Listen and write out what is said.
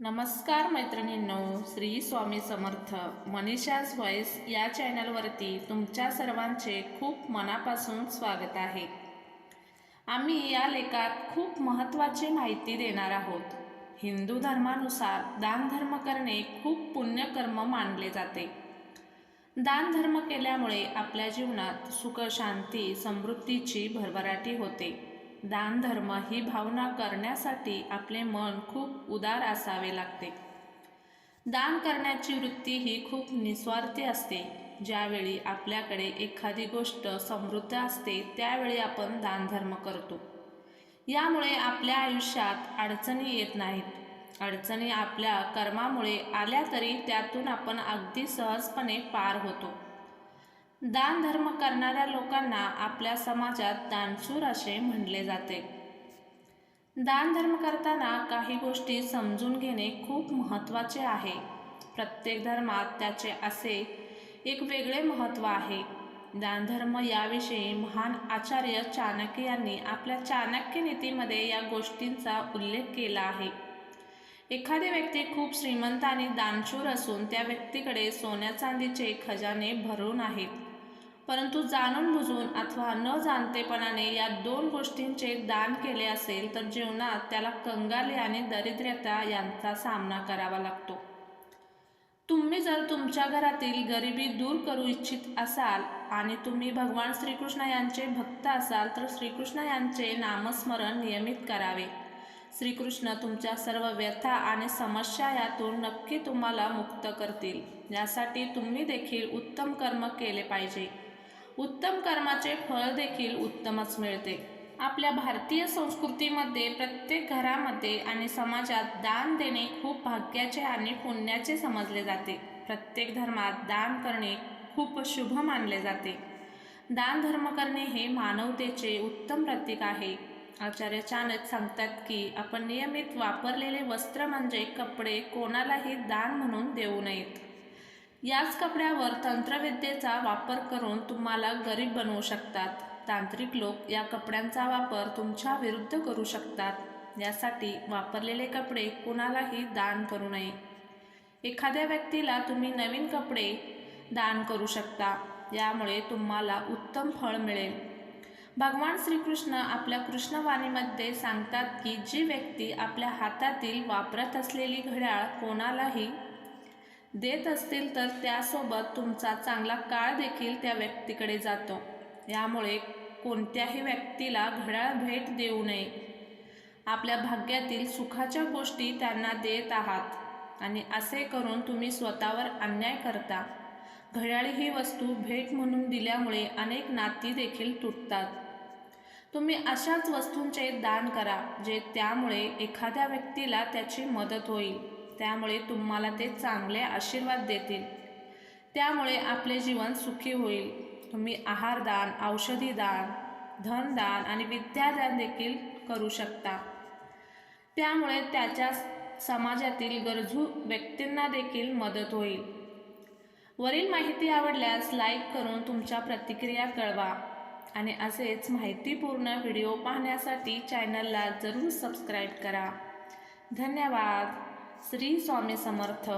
नमस्कार मैत्रिणींनो श्री स्वामी समर्थ. मनीषाज व्हॉइस या चॅनलवरती तुमच्या सर्वांचे खूप मनापासून स्वागत आहे. आम्ही या लेखात खूप महत्त्वाची माहिती देणार आहोत. हिंदू धर्मानुसार दानधर्म करणे खूप पुण्यकर्म मानले जाते. दानधर्म केल्यामुळे आपल्या जीवनात सुख शांती समृद्धीची भरभराटी होते. दानधर्म ही भावना करण्यासाठी आपले मन खूप उदार असावे लागते. दान करण्याची वृत्ती ही खूप निस्वार्थी असते. ज्यावेळी आपल्याकडे एखादी गोष्ट समृद्ध असते त्यावेळी आपण दानधर्म करतो. यामुळे आपल्या आयुष्यात अडचणी येत नाहीत. अडचणी आपल्या कर्मामुळे आल्या तरी त्यातून आपण अगदी सहजपणे पार होतो. दान धर्म करणाऱ्या लोकांना आपल्या समाजात दानशूर असे म्हणले जाते. दान धर्म करताना काही गोष्टी समजून घेणे खूप महत्त्वाचे आहे. प्रत्येक धर्मात त्याचे असे एक वेगळे महत्त्व आहे. दानधर्म याविषयी महान आचार्य चाणक्य यांनी आपल्या चाणक्य नीतीमध्ये या गोष्टींचा उल्लेख केला आहे. एखादी व्यक्ती खूप श्रीमंत आणि दानशूर असून त्या व्यक्तीकडे सोन्या चांदीचे खजाने भरून आहेत. परंतु जाणून बुजून अथवा न जाणतेपणाने या दोन गोष्टींचे दान केले असेल तर जीवनात त्याला कंगाली आणि दरिद्रता यांचा सामना करावा लागतो. तुम्ही जर तुमच्या घरातील गरिबी दूर करू इच्छित असाल आणि तुम्ही भगवान श्रीकृष्ण यांचे भक्त असाल तर श्रीकृष्ण यांचे नामस्मरण नियमित करावे. श्रीकृष्ण तुमच्या सर्व व्यथा आणि समस्या यातून नक्की तुम्हाला मुक्त करतील. यासाठी तुम्ही देखील उत्तम कर्म केले पाहिजे. उत्तम कर्माचे फळ देखील उत्तमच मिळते. आपल्या भारतीय संस्कृतीमध्ये प्रत्येक घरामध्ये आणि समाजात दान देणे खूप भाग्याचे आणि पुण्याचे समजले जाते. प्रत्येक धर्मात दान करणे खूप शुभ मानले जाते. दान धर्म करणे हे मानवतेचे उत्तम प्रतीक आहे. आचार्य चाणक सांगतात की आपण नियमित वापरलेले वस्त्र म्हणजे कपडे कोणालाही दान म्हणून देऊ नयेत. याच कपड्यावर तंत्रविद्येचा वापर करून तुम्हाला गरीब बनवू शकतात. तांत्रिक लोक या कपड्यांचा वापर तुमच्या विरुद्ध करू शकतात. यासाठी वापरलेले कपडे कुणालाही दान करू नये. एखाद्या व्यक्तीला तुम्ही नवीन कपडे दान करू शकता. यामुळे तुम्हाला उत्तम फळ मिळेल. भगवान श्रीकृष्ण आपल्या कृष्णवाणीमध्ये सांगतात की जी व्यक्ती आपल्या हातातील वापरत असलेली घड्याळ कोणालाही देत असतील तर त्यासोबत तुमचा चांगला काळ देखील त्या व्यक्तीकडे जातो. यामुळे कोणत्याही व्यक्तीला घड्याळ भेट देऊ नये. आपल्या भाग्यातील सुखाच्या गोष्टी त्यांना देत आहात आणि असे करून तुम्ही स्वतःवर अन्याय करता. घड्याळी ही वस्तू भेट म्हणून दिल्यामुळे अनेक नाती देखील तुटतात. तुम्ही अशाच वस्तूंचे दान करा जे त्यामुळे एखाद्या व्यक्तीला त्याची मदत होईल. त्यामुळे तुम्हाला ते चांगले आशीर्वाद देतील. त्यामुळे आपले जीवन सुखी होईल. तुम्ही आहारदान औषधी दान धनदान आणि विद्यादान देखील करू शकता. त्यामुळे त्याच्या समाजातील गरजू व्यक्तींना देखील मदत होईल. वरील माहिती आवडल्यास लाईक करून तुमच्या प्रतिक्रिया कळवा. आणि असेच माहितीपूर्ण व्हिडिओ पाहण्यासाठी चॅनलला जरूर सबस्क्राईब करा. धन्यवाद. श्री स्वामी समर्थ.